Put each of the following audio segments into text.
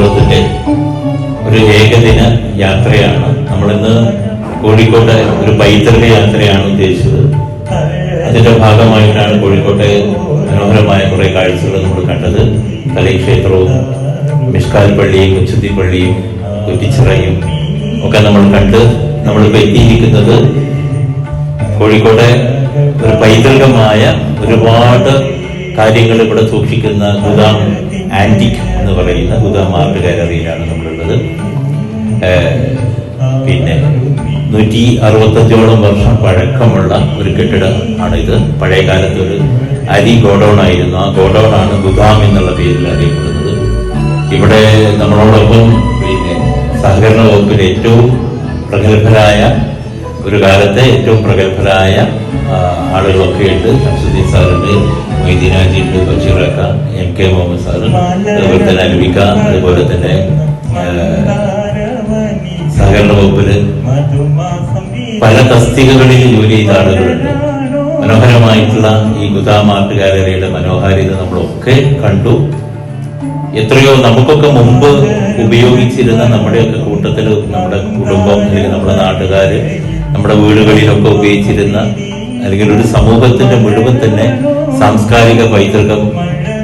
സംഭവത്തിന്റെ ഒരു ഏകദിന യാത്രയാണ്. നമ്മളിന്ന് കോഴിക്കോട്ടെ ഒരു പൈതൃക യാത്രയാണ് ഉദ്ദേശിച്ചത്. അതിന്റെ ഭാഗമായിട്ടാണ് കോഴിക്കോട്ടെ മനോഹരമായ കുറെ കാഴ്ചകൾ നമ്മൾ കണ്ടത്. കലീക്ഷേത്രവും മിഷ്കാൽ പള്ളിയും ഉച്ചതി പള്ളിയും കുറ്റിച്ചിറയും ഒക്കെ നമ്മൾ കണ്ട് നമ്മൾ എത്തിയിരിക്കുന്നത് കോഴിക്കോട്ടെ ഒരു പൈതൃകമായ ഒരുപാട് കാര്യങ്ങൾ ഇവിടെ സൂക്ഷിക്കുന്ന ഗുദാം ആന്റിക് എന്ന് പറയുന്ന ആർട്ട് ഗാലറിയിലാണ് നമ്മളുള്ളത് പിന്നെ നൂറ്റി അറുപത്തഞ്ചോളം വർഷം പഴക്കമുള്ള ഒരു കെട്ടിടം ഇത് പഴയ കാലത്ത് ഒരു അരി ഗോഡൌൺ ആയിരുന്നു. ആ ഗോഡൌൺ ആണ് ഗുദാം എന്നുള്ള പേരിൽ അറിയപ്പെടുന്നത്. ഇവിടെ നമ്മളോടൊപ്പം പിന്നെ സഹകരണ വകുപ്പിന് ഏറ്റവും പ്രഗത്ഭരായ ഒരു കാലത്തെ ഏറ്റവും പ്രഗത്ഭരായ ആളുകളൊക്കെ ഉണ്ട് അംസുദ്ദീൻ സാറുണ്ട് മൊയ്തീനാജി ഉണ്ട് ബഷീറക്ക എം കെ മുഹമ്മദ് സാറ് അതുപോലെ തന്നെ അൽവിക അതുപോലെ തന്നെ സഹകരണ വകുപ്പിൽ പല തസ്തികകളിൽ ജോലി ചെയ്ത ആളുകളുണ്ട് മനോഹരമായിട്ടുള്ള ഈ ഗുദാമാർട്ട് ഗാലറിയുടെ മനോഹാരിത നമ്മളൊക്കെ കണ്ടു. എത്രയോ നമുക്കൊക്കെ മുമ്പ് ഉപയോഗിച്ചിരുന്ന നമ്മുടെയൊക്കെ കൂട്ടത്തിൽ നമ്മുടെ കുടുംബം അല്ലെങ്കിൽ നമ്മുടെ നാട്ടുകാര് നമ്മുടെ വീടുകളിലൊക്കെ ഉപയോഗിച്ചിരുന്ന അല്ലെങ്കിൽ ഒരു സമൂഹത്തിന്റെ മുഴുവൻ തന്നെ സാംസ്കാരിക പൈതൃകം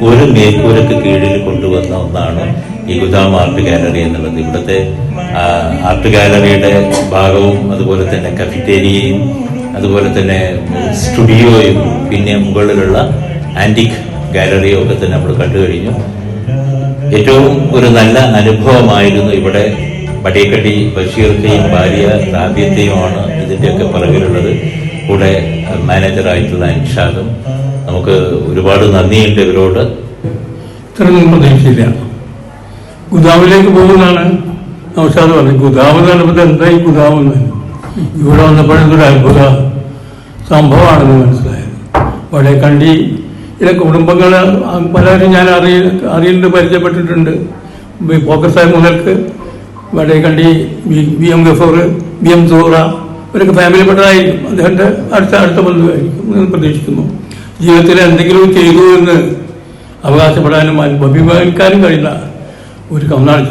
ഒരു മേൽക്കൂരക്ക് കീഴിൽ കൊണ്ടുവന്ന ഒന്നാണ് ഈ ഗുദാം ആർട്ട് ഗാലറി എന്നുള്ളത്. ഇവിടുത്തെ ആർട്ട് ഗാലറിയുടെ ഭാഗവും അതുപോലെ തന്നെ കഫിറ്റേരിയയും അതുപോലെ തന്നെ സ്റ്റുഡിയോയും പിന്നെ മുകളിലുള്ള ആന്റിക് ഗാലറിയും ഒക്കെ തന്നെ നമ്മൾ കണ്ടു കഴിഞ്ഞു. ഏറ്റവും ഒരു നല്ല അനുഭവമായിരുന്നു ഇവിടെ പടിയക്കട്ടി ബഷീർക്കയും ഭാര്യ റാബിയത്തെയുമാണ് ഇതിന്റെയൊക്കെ പിറകിലുള്ളത്. കൂടെ മാനേജറായിട്ടുള്ള അൻഷാദും നമുക്ക് ഒരുപാട് നന്ദിയുണ്ട് ഇവരോട്. ഇത്രയൊന്നും പ്രതീക്ഷയില്ല. ഗുദാവിലേക്ക് പോകുന്നതാണ് നൗഷാദ് പറഞ്ഞത്. ഗുദാവ് എന്ന് പറയുമ്പോൾ എന്തായി ഗുദാവ് ഇവിടെ വന്നപ്പോഴൊരു അത്ഭുത സംഭവമാണെന്ന് മനസ്സിലായത്. കണ്ടി ചില കുടുംബങ്ങൾ പലരും ഞാൻ അറിയ അറിയുന്നുണ്ട് പരിചയപ്പെട്ടിട്ടുണ്ട്. പോക്കർ സാഹിബ് മുതൽക്ക് ഇവിടെ കണ്ടി B- B M Gafoor B M സൂറ ഇവരൊക്കെ ഫാമിലിപ്പെട്ടതായിരിക്കും അദ്ദേഹത്തിന്റെ അടുത്ത അടുത്ത ബന്ധുവായിരിക്കും എന്ന് പ്രതീക്ഷിക്കുന്നു. ജീവിതത്തിൽ എന്തെങ്കിലും ചെയ്തു എന്ന് അവകാശപ്പെടാനും അഭിമാനിക്കാനും കഴിയുന്ന ഒരു കമ്മ്യൂണാണ്